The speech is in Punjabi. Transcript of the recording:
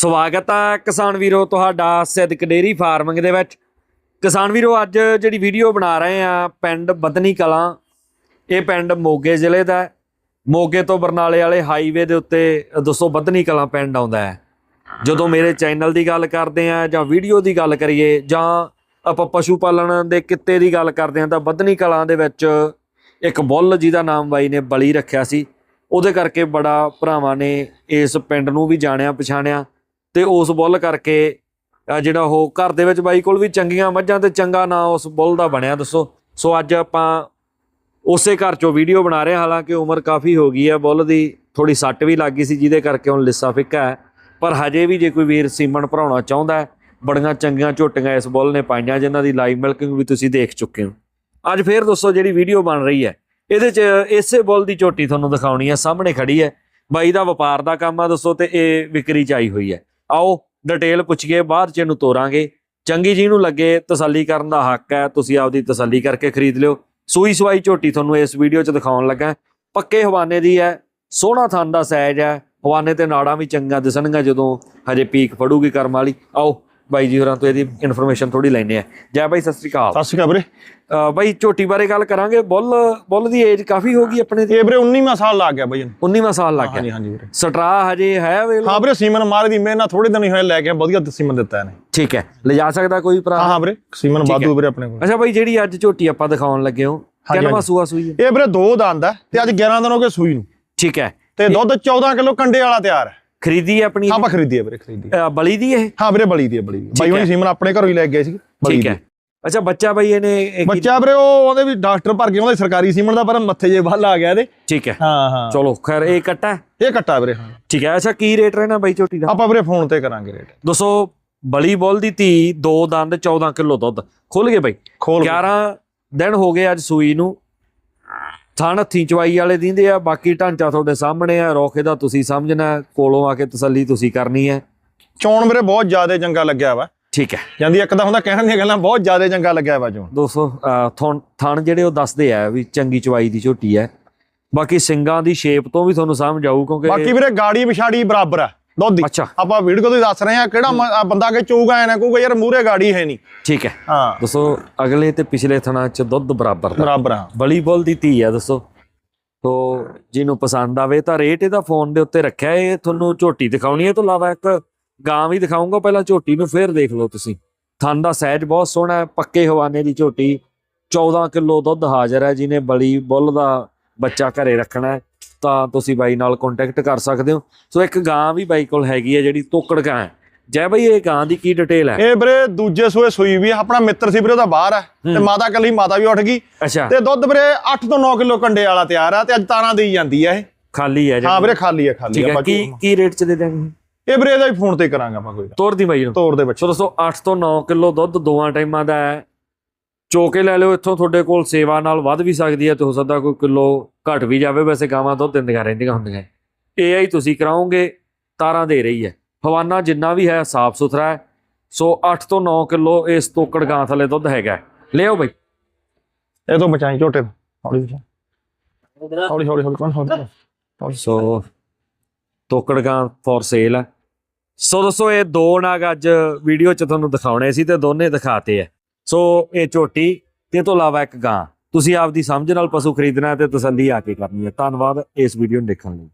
ਸਵਾਗਤ ਆ ਕਿਸਾਨ ਵੀਰੋ ਤੁਹਾਡਾ ਸਿੱਧਕ ਡੇਰੀ ਫਾਰਮਿੰਗ ਦੇ ਵਿੱਚ। ਕਿਸਾਨ ਵੀਰੋ, ਅੱਜ ਜਿਹੜੀ ਵੀਡੀਓ ਬਣਾ ਰਹੇ ਆ ਪਿੰਡ ਬਦਨੀ ਕਲਾਂ, ਇਹ ਪਿੰਡ ਮੋਗੇ ਜ਼ਿਲ੍ਹੇ ਦਾ ਮੋਗੇ ਤੋਂ ਬਰਨਾਲੇ ਵਾਲੇ ਹਾਈਵੇ ਦੇ ਉੱਤੇ ਦੋਸਤੋ ਬਦਨੀ ਕਲਾਂ ਪਿੰਡ ਆਉਂਦਾ ਹੈ। ਜਦੋਂ ਮੇਰੇ ਚੈਨਲ ਦੀ ਗੱਲ ਕਰਦੇ ਆ ਜਾਂ ਵੀਡੀਓ ਦੀ ਗੱਲ ਕਰੀਏ ਜਾਂ ਆਪਾਂ ਪਸ਼ੂ ਪਾਲਣ ਦੇ ਕਿੱਤੇ ਦੀ ਗੱਲ ਕਰਦੇ ਆ ਤਾਂ ਬਦਨੀ ਕਲਾਂ ਦੇ ਵਿੱਚ ਇੱਕ ਬੁੱਲ ਜਿਹਦਾ ਨਾਮ ਬਾਈ ਨੇ ਬਲੀ ਰੱਖਿਆ ਸੀ। ਉਹਦੇ ਕਰਕੇ ਬੜਾ ਭਰਾਵਾਂ ਨੇ ਇਸ ਪਿੰਡ ਨੂੰ ਵੀ ਜਾਣਿਆ ਪਛਾਣਿਆ ਤੇ ਉਸ ਬੁੱਲ ਕਰਕੇ ਜਿਹੜਾ ਉਹ ਘਰ ਦੇ ਵਿੱਚ ਬਾਈ ਕੋਲ ਵੀ ਚੰਗੀਆਂ ਮੱਝਾਂ ਤੇ ਚੰਗਾ ਨਾਂ ਉਸ ਬੁੱਲ ਦਾ ਬਣਿਆ, ਦੱਸੋ। ਸੋ ਅੱਜ ਆਪਾਂ ਉਸੇ ਘਰ ਚੋਂ ਵੀਡੀਓ ਬਣਾ ਰਹੇ ਹਾਂ। ਹਾਲਾਂਕਿ ਉਮਰ ਕਾਫੀ ਹੋ ਗਈ ਹੈ, ਬੁੱਲ ਦੀ ਥੋੜੀ ਸੱਟ ਵੀ ਲੱਗ ਗਈ ਸੀ, ਜਿਹਦੇ ਕਰਕੇ ਹੁਣ ਲਿੱਸਾ ਫਿੱਕਾ ਹੈ। ਪਰ ਹਜੇ ਵੀ ਜੇ ਕੋਈ ਵੀਰ ਸੀਮਨ ਭਰਾਉਣਾ ਚਾਹੁੰਦਾ ਬੜੀਆਂ ਚੰਗੀਆਂ ਝੋਟੀਆਂ ਇਸ ਬੁੱਲ ਨੇ ਪਾਈਆਂ, ਜਿਨ੍ਹਾਂ ਦੀ ਲਾਈਵ ਮਿਲਕਿੰਗ ਵੀ ਤੁਸੀਂ ਦੇਖ ਚੁੱਕੇ ਹੋ। ਅੱਜ ਫੇਰ ਦੋਸਤੋ ਜਿਹੜੀ ਵੀਡੀਓ ਬਣ ਰਹੀ ਹੈ, ਇਹਦੇ 'ਚ ਇਸੇ ਬੁੱਲ ਦੀ ਝੋਟੀ ਤੁਹਾਨੂੰ ਦਿਖਾਉਣੀ ਹੈ, ਸਾਹਮਣੇ ਖੜੀ ਹੈ। ਬਾਈ ਦਾ ਵਪਾਰ ਦਾ ਕੰਮ ਆ ਦੋਸਤੋ ਤੇ ਇਹ ਵਿਕਰੀ 'ਚ ਆਈ ਹੋਈ ਹੈ। ਆਓ ਡਿਟੇਲ ਪੁੱਛੀਏ, ਬਾਅਦ 'ਚ ਇਹਨੂੰ ਤੋਰਾਂਗੇ। ਚੰਗੀ ਜੀ ਨੂੰ ਲੱਗੇ, ਤਸੱਲੀ ਕਰਨ ਦਾ ਹੱਕ ਹੈ, ਤੁਸੀਂ ਆਪਦੀ ਤਸੱਲੀ ਕਰਕੇ ਖਰੀਦ ਲਿਓ। ਸੂਈ ਸਵਾਈ ਝੋਟੀ ਤੁਹਾਨੂੰ ਇਸ ਵੀਡੀਓ 'ਚ ਦਿਖਾਉਣ ਲੱਗਾ ਪੱਕੇ ਹਵਾਨੇ ਦੀ ਹੈ, ਸੋਹਣਾ ਥਣ ਦਾ ਸਾਈਜ਼ ਹੈ। ਹਵਾਨੇ ਤੇ ਨਾੜਾਂ ਵੀ ਚੰਗਾ ਦਿਸਣਗੀਆਂ ਜਦੋਂ ਹਜੇ ਪੀਕ ਫੜੂਗੀ ਕਰਮ ਵਾਲੀ। ਆਓ ਬਾਈ ਜੀ ਹੋਰਾਂ ਤੋਂ ਇਹਦੀ ਇਨਫੋਰਮੇਸ਼ਨ ਥੋੜੀ ਲੈਣੇ ਆ ਜੈ ਬਾਈ ਸਤਿ ਸ੍ਰੀ ਅਕਾਲ। ਸਤਿ ਸ਼੍ਰੀ ਅਕਾਲ ਵੀਰੇ। ਬਾਈ ਝੋਟੀ ਬਾਰੇ ਗੱਲ ਕਰਾਂਗੇ। ਬੁੱਲ ਬੁੱਲ ਦੀ ਏਜ ਕਾਫੀ ਹੋ ਗਈ ਆਪਣੇ ਦੀ ਇਹ ਵੀਰੇ 19ਵਾਂ ਸਾਲ ਲੱਗ ਗਿਆ ਬਈ ਇਹਨੂੰ। 19ਵਾਂ ਸਾਲ ਲੱਗ ਹਾਂਜੀ ਗਿਆ। ਹਾਂਜੀ ਵੀਰੇ। ਸਟਰਾ ਹਜੇ ਹੈ ਵੇਲ ਹਾਂ ਵੀਰੇ ਸੀਮਨ ਮਾਰੇ ਦੀ ਮੇਰੇ ਨਾਲ ਥੋੜੇ ਦਿਨ ਹੀ ਹੋਏ ਲੈ ਕੇ ਵਧੀਆ ਸੀਮਨ ਦਿੱਤਾ ਇਹਨੇ। ਠੀਕ ਹੈ। ਲਿਜਾ ਸਕਦਾ ਕੋਈ ਭਰਾ? ਹਾਂ ਵੀਰੇ ਸੀਮਨ ਵਾਧੂ ਵੀਰੇ ਆਪਣੇ ਕੋਲ। ਅੱਛਾ ਬਾਈ ਜਿਹੜੀ ਅੱਜ ਝੋਟੀ ਆਪਾਂ ਦਿਖਾਉਣ ਲੱਗੇ ਹੋ ਹਾਂਜੀ, ਹਾਂਜੀ। ਸੂਆ ਸੂਈ? ਹੈ ਇਹ ਵੀਰੇ ਦੋ ਦੰਦ ਹੈ ਤੇ ਅੱਜ 11 ਦਿਨ ਹੋ ਗਏ ਸੂਈ ਨੂੰ। ਠੀਕ ਹੈ। ਤੇ ਦੁੱਧ 14 ਕਿਲੋ ਕੰਡੇ ਵਾਲਾ ਤਿਆਰ ਹੈ। ਖਰੀਦੀ ਹੈ ਆਪਣੀ ਹਾਂ ਆਪਾਂ ਖਰੀਦੀ ਹੈ ਵੀਰੇ ਖਰੀਦੀ। ਅ, ਬਲੀ ਦੀ ਇਹ? ਹਾਂ ਵੀਰੇ ਬਲੀ ਦੀ ਹੈ ਬਲੀ ਦੀ ਬਾਈ ਹੈ। ਉਹਨੇ ਸੀਮਨ ਆਪਣੇ ਘਰੋਂ ਹੀ ਲੈ ਕੇ ਗਏ ਸੀ ਬਲੀ ਠੀਕ ਦੀ। ਹੈ। ਅੱਛਾ ਬੱਚਾ ਬਾਈ ਇਹਨੇ ਇਹ ਕੀ- ਬੱਚਾ ਵੀਰੇ ਉਹ ਉਹਦੇ ਵੀ ਡਾਕਟਰ ਭਰ ਕੇ ਉਹਦੇ ਸਰਕਾਰੀ ਸੀਮਨ ਦਾ ਪਰ ਮੱਥੇ ਜੇ ਵੱਲ ਆ ਗਿਆ ਇਹਦੇ। ਠੀਕ ਹੈ। ਹਾਂ ਹਾਂ। ਚਲੋ ਖੈਰ ਇਹ ਕੱਟਾ ਹੈ। ਇਹ ਕੱਟਾ ਵੀਰੇ ਹਾਂ। ਠੀਕ ਹੈ ਅੱਛਾ ਕੀ ਰੇਟ ਰਹਿਣਾ ਬਾਈ ਝੋਟੀ ਦਾ? ਆਪਾਂ ਵੀਰੇ ਫੋਨ ਤੇ ਕਰਾਂਗੇ ਰੇਟ। ਦੋਸਤੋ ਬਲੀ ਬੋਲ ਦੀ ਧੀ ਦੋ ਦੰਦ 14 ਕਿਲੋ ਦੁੱਧ। ਖੁੱਲ ਗਏ ਬਾਈ? ਖੋਲ 11 ਦਿਨ ਹੋ ਗਏ ਅੱਜ ਸੂਈ ਨੂੰ ਥਣ ਹੱਥੀਂ ਚਵਾਈ ਵਾਲੇ ਦਿੰਦੇ ਆ ਬਾਕੀ ਢਾਂਚਾ ਤੁਹਾਡੇ ਸਾਹਮਣੇ ਆ ਰੋਕੇ ਦਾ ਤੁਸੀਂ ਸਮਝਣਾ ਕੋਲੋਂ ਆ ਕੇ ਤਸੱਲੀ ਤੁਸੀਂ ਕਰਨੀ ਹੈ। ਚੌਣ ਵੀਰੇ ਬਹੁਤ ਜ਼ਿਆਦਾ ਚੰਗਾ ਲੱਗਿਆ ਵਾ। ਠੀਕ ਹੈ। ਜਾਂਦੀ ਇੱਕ ਤਾਂ ਹੁੰਦਾ ਕਹਿਣ ਦੀਆਂ ਗੱਲਾਂ ਬਹੁਤ ਜ਼ਿਆਦਾ ਚੰਗਾ ਲੱਗਿਆ ਵਾ ਚੋਣ। ਦੋਸਤੋ ਥਣ ਥਣ ਜਿਹੜੇ ਉਹ ਦੱਸਦੇ ਆ ਵੀ ਚੰਗੀ ਚਵਾਈ ਦੀ ਝੋਟੀ ਹੈ। ਬਾਕੀ ਸਿੰਗਾਂ ਦੀ ਸ਼ੇਪ ਤੋਂ ਵੀ ਤੁਹਾਨੂੰ ਸਮਝ ਆਊ ਬਾਕੀ ਕਿਉਂਕਿ ਵੀਰੇ ਗਾੜੀ ਵਿਛਾੜੀ ਬਰਾਬਰ ਆ। ਦੁੱਧ ਦੀ ਅੱਛਾ। ਆਪਾਂ ਵੀਡੀਓ ਤੋਂ ਹੀ ਦੱਸ ਰਹੇ ਆ ਕਿਹੜਾ ਬੰਦਾ ਕੇ ਚੂਗਾ ਐ ਨਾ ਕਹੂਗਾ ਯਾਰ ਮੂਰੇ ਗਾੜੀ ਹੈ ਨਹੀਂ। ਠੀਕ ਹੈ। ਹਾਂ। ਦੋਸਤੋ ਅਗਲੇ ਤੇ ਪਿਛਲੇ ਥਣਾਂ 'ਚ ਦੁੱਧ ਬਰਾਬਰ ਦਾ। ਬਰਾਬਰ ਆ। ਬਲੀ ਬੋਲ ਦੀ ਧੀ ਆ ਦੱਸੋ। ਤੋ ਜਿਹਨੂੰ ਪਸੰਦ ਆਵੇ ਤਾਂ ਰੇਟ ਇਹਦਾ ਫੋਨ ਦੇ ਉੱਤੇ ਰੱਖਿਆ ਇਹ ਤੁਹਾਨੂੰ ਝੋਟੀ ਦਿਖਾਉਣੀ ਹੈ ਤੋਂ ਇਲਾਵਾ ਇੱਕ ਗਾਂ ਵੀ ਦਿਖਾਉਂਗਾ ਪਹਿਲਾਂ ਝੋਟੀ ਨੂੰ ਫੇਰ ਦੇਖ ਲਓ ਤੁਸੀਂ। ਥਣ ਦਾ ਸਾਈਜ਼ ਬਹੁਤ ਸੋਹਣਾ ਹੈ ਪੱਕੇ ਹਵਾਨੇ ਦੀ ਝੋਟੀ 14 ਕਿਲੋ ਦੁੱਧ ਹਾਜ਼ਰ ਹੈ ਜਿਹਨੇ ਬਲੀ ਬੁੱਲ ਦਾ ਬੱਚਾ ਘਰੇ ਰੱਖਣਾ ਹੈ। ਤਾਂ ਤੁਸੀਂ ਬਾਈ ਨਾਲ ਕੰਟੈਕਟ ਕਰ ਸਕਦੇ ਹੋ। ਸੋ ਇੱਕ ਗਾਂ ਵੀ ਬਾਈ ਕੋਲ ਹੈਗੀ ਹੈ ਜਿਹੜੀ ਤੋਕੜ ਗਾਂ ਹੈ। ਜੈ ਬਾਈ ਇਹ ਗਾਂ ਦੀ ਕੀ ਡਿਟੇਲ ਹੈ? ਇਹ ਵੀਰੇ ਦੂਜੇ ਸੂਏ ਸੂਈ ਵੀ ਆਪਣਾ ਮਿੱਤਰ ਸੀ ਵੀਰੇ ਉਹਦਾ ਬਾਹਰ ਆ। ਤੇ ਮਾਤਾ ਕੱਲੀ ਮਾਤਾ ਵੀ ਉੱਠ ਗਈ। ਅੱਛਾ। ਤੇ ਦੁੱਧ ਵੀਰੇ 8 ਤੋਂ 9 ਕਿਲੋ ਕੰਡੇ ਵਾਲਾ ਤਿਆਰ ਆ ਤੇ ਅੱਜ ਤਾਰਾਂ ਦੇਈ ਜਾਂਦੀ ਆ ਇਹ। ਖਾਲੀ ਹੈ ਹਾਂ ਜਿਹੜੀ ਵੀਰੇ ਖਾਲੀ ਆ ਖਾਲੀ ਹੈ। ਬਾਕੀ ਕੀ ਕੀ ਰੇਟ ਚ ਦੇ ਦਾਂਗੇ ਇਹ ਵੀਰੇ ਇਹਦਾ ਵੀ ਫੋਨ ਤੇ ਕਰਾਂਗੇ ਆਪਾਂ ਕੋਈ। ਤੋਰ ਦੀ ਬਾਈ ਨੂੰ। ਤੋਰ ਦੇ ਬੱਚੇ। ਦੋਸਤੋ 8 ਤੋਂ 9 ਕਿਲੋ ਦੁੱਧ ਦੋਵਾਂ ਟਾਈਮਾਂ ਦਾ ਹੈ। ਚੋਕੇ ਲੈ ਲਿਓ ਇੱਥੋਂ ਤੁਹਾਡੇ ਕੋਲ ਸੇਵਾ ਨਾਲ ਵੱਧ ਵੀ ਸਕਦੀ ਹੈ ਤੇ ਹੋ ਸਕਦਾ ਕੋਈ ਕਿਲੋ ਘਟ ਵੀ ਜਾਵੇ। ਵੈਸੇ ਗਾਵਾਂ ਦੁੱਧ ਦਿੰਦੀਆਂ ਰਹਿੰਦੀਆਂ ਹੁੰਦੀਆਂ ਇਹ ਆਈ ਤੁਸੀਂ ਕਰਾਓਗੇ ਤਾਰਾਂ ਦੇ ਰਹੀ ਹੈ। ਹਵਾਨਾ ਜਿੰਨਾ ਵੀ ਹੈ ਸਾਫ਼ ਸੁਥਰਾ ਹੈ। ਸੋ 8 ਤੋਂ 9 ਕਿਲੋ ਇਸ ਤੋਕੜ ਗਾਂ ਥੱਲੇ ਦੁੱਧ ਹੈਗਾ ਹੈ। ਲਿਆਓ ਬਈ। ਇਹ ਤੋਂ ਬਚਾਈ ਝੋਟੇ ਤੋਂ। ਹੌਲੀ ਹੌਲੀ। ਹੌਲੀ ਹੌਲੀ ਕੌਣ ਹੌਲੀ ਸੋ ਤੋਕੜ ਗਾਂ ਫॉर ਸੇਲ ਹੈ। ਸੋ ਦੋਸਤੋ ਇਹ ਦੋ ਨਾਗ ਅੱਜ ਵੀਡੀਓ ਚ ਤੁਹਾਨੂੰ ਦਿਖਾਉਣੇ ਸੀ ਤੇ ਦੋਨੇ ਦਿਖਾਤੇ ਹੈ। ਸੋ ਇਹ ਝੋਟੀ ਤੇ ਇਹ ਤੋਂ ਇਲਾਵਾ ਇੱਕ ਗਾਂ। ਤੁਸੀਂ ਆਪਦੀ ਸਮਝ ਨਾਲ ਪਸ਼ੂ ਖਰੀਦਣਾ ਹੈ ਤੇ ਤਸੱਲੀ ਆ ਕੇ ਕਰਨੀ ਹੈ। ਧੰਨਵਾਦ ਇਸ ਵੀਡੀਓ ਨੂੰ ਦੇਖਣ ਲਈ।